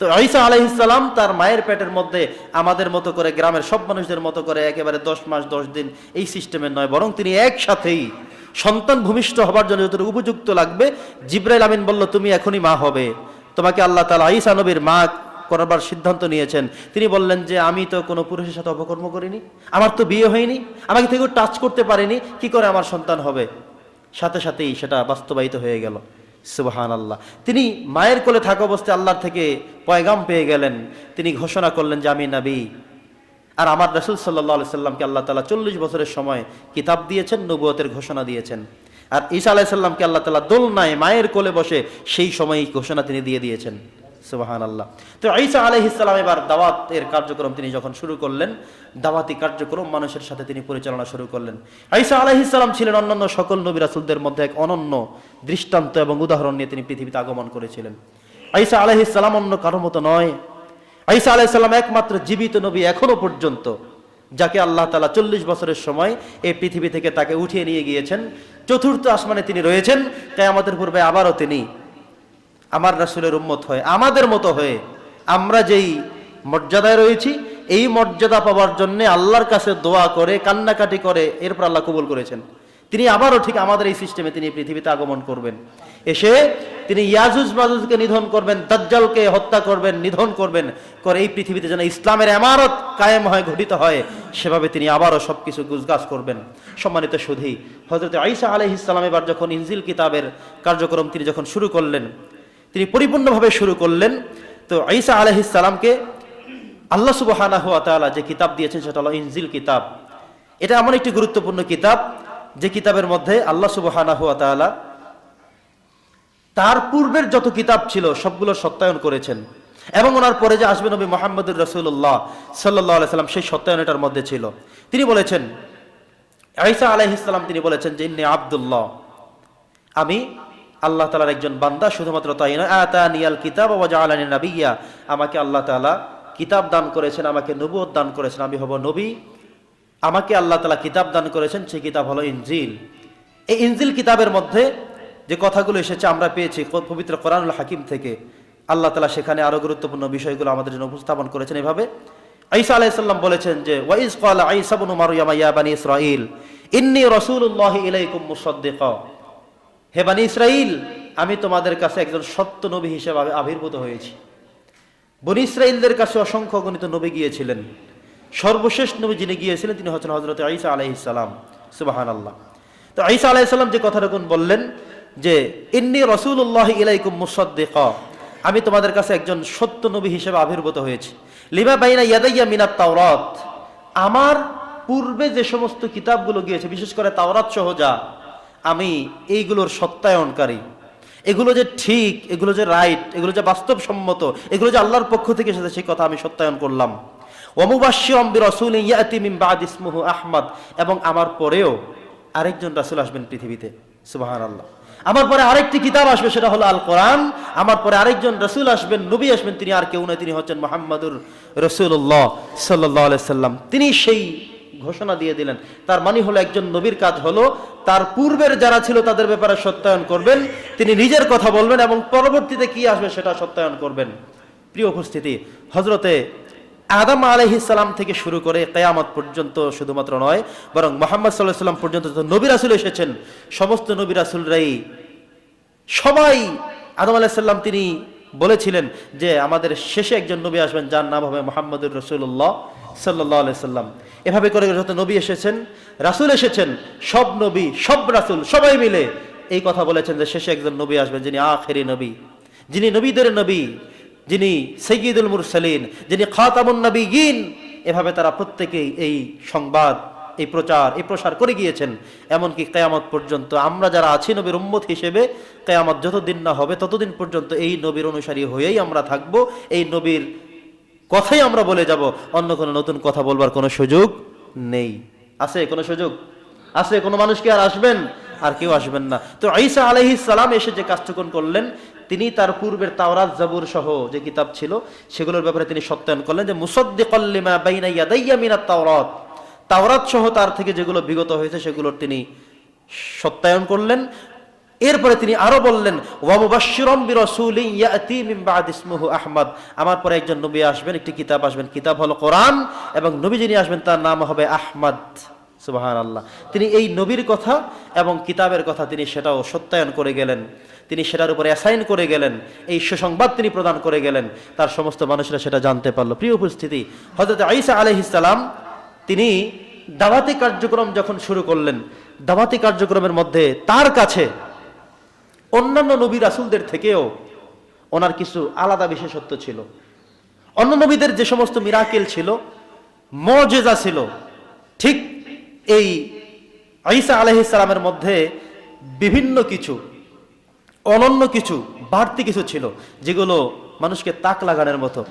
তো ঈসা আলাইহিসসালাম তার মায়ের পেটের মধ্যে আমাদের মতো করে গ্রামের সব মানুষদের মতো করে একেবারে দশ মাস, দশ দিন এই সিস্টেমের নয়, বরং তিনি একসাথেই সন্তান ভূমিষ্ঠ হবার জন্য যতটুকু উপযুক্ত লাগবে, জিব্রাইল আমিন বলল, তুমি এখনই মা হবে। তোমাকে আল্লাহ তালা ঈসা নবীর মা করাবার সিদ্ধান্ত নিয়েছেন। তিনি বললেন যে, আমি তো কোনো পুরুষের সাথে অপকর্ম করিনি, আমার তো বিয়ে হয়নি, আমাকে থেকে টাচ করতে পারিনি, কি করে আমার সন্তান হবে? সাথে সাথেই সেটা বাস্তবায়িত হয়ে গেল। সুবাহান আল্লাহ তিনি মায়ের কোলে থাকা অবস্থায় আল্লাহর থেকে পয়গাম পেয়ে গেলেন। তিনি ঘোষণা করলেন যে আমি নাবি। আর আমার রসুল সাল্লাহ সাল্লামকে আল্লাহ তালা চল্লিশ বছরের সময় কিতাব দিয়েছেন, নবুয়তের ঘোষণা দিয়েছেন। আর ঈসা আলাহিসাল্লামকে আল্লাহ তালা দোলনায় মায়ের কোলে বসে সেই সময় ঘোষণা তিনি দিয়ে দিয়েছেন। সুবাহান আল্লাহ তো ঈসা আলহিসাল্লাম এবার দাওয়াতের কার্যক্রম তিনি যখন শুরু করলেন, দাওয়াতি কার্যক্রম মানুষের সাথে তিনি পরিচালনা শুরু করলেন। ঈসা আলহিসাল্লাম ছিলেন অন্যান্য সকল নবী রাসুলদের মধ্যে এক অনন্য, দৃষ্টান্ত এবং উদাহরণ নিয়ে তিনি পৃথিবীতে আগমন করেছিলেন। ঈসা আলহিসাল্লাম অন্য কারও মতো নয়। ঈসা আলাইসাল্লাম একমাত্র জীবিত নবী এখনও পর্যন্ত, যাকে আল্লাহ তালা চল্লিশ বছরের সময় এই পৃথিবী থেকে তাকে উঠিয়ে নিয়ে গিয়েছেন। চতুর্থ আসমানে তিনি রয়েছেন তাই আমাদের পূর্বে আবারও তিনি আমার রাসুলের উম্মত হয়ে, আমাদের মতো হয়ে আমরা যেই মর্যাদায় রয়েছি, এই মর্যাদা পাওয়ার জন্য আল্লাহর কাছে দোয়া করে, কান্নাকাটি করে, এরপর আল্লাহ কবুল করেছেন। তিনি আবারও ঠিক আমাদের এই সিস্টেমে তিনি পৃথিবীতে আগমন করবেন। এসে তিনি ইয়াজুজ মাজুজকে নিধন করবেন, দাজ্জালকে হত্যা করবেন, নিধন করবেন, করে এই পৃথিবীতে যেন ইসলামের এমারত কায়েম হয়, ঘটিত হয়, সেভাবে তিনি আবারও সবকিছু গুজগাছ করবেন। সম্মানিত সুধী হজরত আইসা আলহ ইসলাম এবার যখন ইনজিল কিতাবের কার্যক্রম তিনি যখন শুরু করলেন তিনি পরিপূর্ণভাবে শুরু করলেন। তো ঈসা আলহিসাল্লামকে আল্লাহ সুবহানাহ ওয়া তাআলা যে কিতাব দিয়েছেন সেটা হলো ইনজিল কিতাব। এটা এমন একটি গুরুত্বপূর্ণ কিতাব যে কিতাবের মধ্যে আল্লাহ সুবহানাহু ওয়া তাআলা তার পূর্বের যত কিতাব ছিল সবগুলো সত্যায়ন করেছেন। এবং ওনার পরে যে আসবে নবী মোহাম্মদুর রসুল্লাহ সাল্লাহ সাল্লাম, সেই সত্যায়ন এটার মধ্যে ছিল। তিনি বলেছেন, ঈসা আলাইহিসসালাম তিনি বলেছেন যে, ইন্নি আব্দুল্লাহ, আমি আল্লাহ তালার একজন বান্দা শুধুমাত্র তাই নয়, আতানিয়াল কিতাব ও জালানি নাবিয়া আমাকে আল্লাহ তাআলা কিতাব দান করেছেন, আমাকে নবুয়ত দান করেছেন, আমি হব নবী। আমাকে আল্লাহ তালা কিতাব দান করেছেন, সেই কিতাব হলো ইনজিল। এই ইনজিল কিতাবের মধ্যে যে কথাগুলো এসেছে আমরা পেয়েছি পবিত্র কোরআনুল হাকিম থেকে। আল্লাহ তালা সেখানে আরও গুরুত্বপূর্ণ বিষয়গুলো আমাদের জন্য উপস্থাপন করেছেন এভাবে। ঈসা আলাইসাল্লাম বলেছেন যে ওয়াইজ ক্বালা ঈসা ইবনু মারইয়াম, ইয়া বানি ইসরাঈল, ইন্নী রাসূলুল্লাহি ইলাইকুম মুসাদ্দিকা। হে বানি ইসরাইল আমি তোমাদের কাছে একজন সত্য নবী হিসেবে আবির্ভূত হয়েছি। বনি ইসরাইলদের কাছে অসংখ্য গণিত নবী গিয়েছিলেন। সর্বশেষ নবী যিনি গিয়েছিলেন, তিনি হচ্ছেন হজরত ঈসা আলাইহিসসালাম সুবাহান আল্লাহ তো ঈসা আলাইহিসসালাম যে কথাটা কোন বললেন যে, ইন্নি রসুল্লাহ ইলাইকুম মুসাদ্দিকা, আমি তোমাদের কাছে একজন সত্য নবী হিসেবে আবির্ভূত হয়েছি। লিমা বাইনা ইয়াদাইয়া মিনাত তাওরাত, আমার পূর্বে যে সমস্ত কিতাবগুলো গিয়েছে, বিশেষ করে তাওরাত সহ যা আমি এইগুলোর সত্যায়নকারী। এগুলো যে ঠিক, এগুলো যে রাইট এগুলো যে বাস্তবসম্মত, এগুলো যে আল্লাহর পক্ষ থেকে এসেছে, সেই কথা আমি সত্যায়ন করলাম। আহমদ। এবং আমার পরেও আরেকজন রাসূল আসবেন পৃথিবীতে। সুবহানাল্লাহ। আমার পরে আরেকটি কিতাব আসবে, সেটা হলো আল কোরআন আমার পরে আরেকজন রসুল আসবেন, নবী আসবেন, তিনি আর কেউ নয়, তিনি হচ্ছেন মোহাম্মদুর রসুল্লাহ সাল্লাহ সাল্লাম তিনি সেই ঘোষণা দিয়ে দিলেন। তার মানে হলো একজন নবীর কাজ হলো, তার পূর্বের যারা ছিল তাদের ব্যাপারে সত্যায়ন করবেন, তিনি নিজের কথা বলবেন এবং পরবর্তীতে কি আসবে সেটা সত্যায়ন করবেন। প্রিয় উপস্থিতি হজরতে আদম আলহিসাল্লাম থেকে শুরু করে কেয়ামত পর্যন্ত শুধুমাত্র নয়, বরং মোহাম্মদ সাল্লাহ সাল্লাম পর্যন্ত যত নবী রাসুল এসেছেন, সমস্ত নবী রাসুলরাই সবাই আদম আলাহিসাল্লাম তিনি বলেছিলেন যে আমাদের শেষে একজন নবী আসবেন, যার নাম হবে মোহাম্মদুর রসুল্লাহ সাল্লাহ আলাইসাল্লাম এভাবে করে যত নবী এসেছেন, রাসুল এসেছেন, সব নবী, সব রাসুল, সবাই মিলে এই কথা বলেছেন যে শেষে একজন নবী আসবেন, যিনি আখেরি নবী, যিনি নবীদের নবী, যিনি সৈয়দুল মুরসালিন, যিনি খাতামুন নবী গিন এভাবে তারা প্রত্যেকেই এই সংবাদ এই প্রচার, এই প্রসার করে গিয়েছেন। এমনকি কেয়ামত পর্যন্ত আমরা যারা আছি নবীর উম্মত হিসেবে, কেয়ামত যতদিন না হবে ততদিন পর্যন্ত এই নবীর অনুসারী হয়েই আমরা থাকব। এই নবীর কথাই আমরা বলে যাব। অন্য কোনো নতুন কথা বলবার কোনো সুযোগ নেই। আছে কোনো সুযোগ? আছে? কোনো মানুষ কি আর আসবেন? আর কেউ আসবেন না। তো ঈসা আলাইহিস সালাম এসে যে কাজটুকুন করলেন, তিনি তার পূর্বের তাওরাত, জাবুর সহ যে কিতাব ছিল, সেগুলোর ব্যাপারে তিনি সত্যায়ন করলেন যে, মুসাদ্দিকাল লিমা বাইনা ইয়াদাইয়া মিনাত তাওরাত। তাওরাত সহ তার থেকে যেগুলো বিগত হয়েছে সেগুলোর তিনি সত্যায়ন করলেন। এরপরে তিনি আরও বললেন আহমদ। আমার পরে একজন নবী আসবেন, একটি কিতাব আসবেন, কিতাব হলো কোরআন, এবং নবী যিনি আসবেন তার নাম হবে আহমদ। সুবহানাল্লাহ। তিনি এই নবীর কথা এবং কিতাবের কথা তিনি সেটাও সত্যায়ন করে গেলেন। তিনি সেটার উপরে অ্যাসাইন করে গেলেন। এই সুসংবাদ তিনি প্রদান করে গেলেন। তার সমস্ত মানুষরা সেটা জানতে পারল। প্রিয় উপস্থিতি হজরত আইসা আলহিসাল্লাম তিনি দাওয়াতি কার্যক্রম যখন শুরু করলেন, দাওয়াতি কার্যক্রমের মধ্যে তার কাছে অন্যান্য নবী রাসুলদের থেকেও ওনার কিছু আলাদা বিশেষত্ব ছিল। অন্য নবীদের যে সমস্ত মিরাকেল ছিল, মজেজা ছিল, ঠিক এই ঈসা আলহিসালামের মধ্যে বিভিন্ন কিছু, অনন্য কিছু, বাড়তি কিছু ছিল, যেগুলো মানুষকে তাক লাগানোর মতো।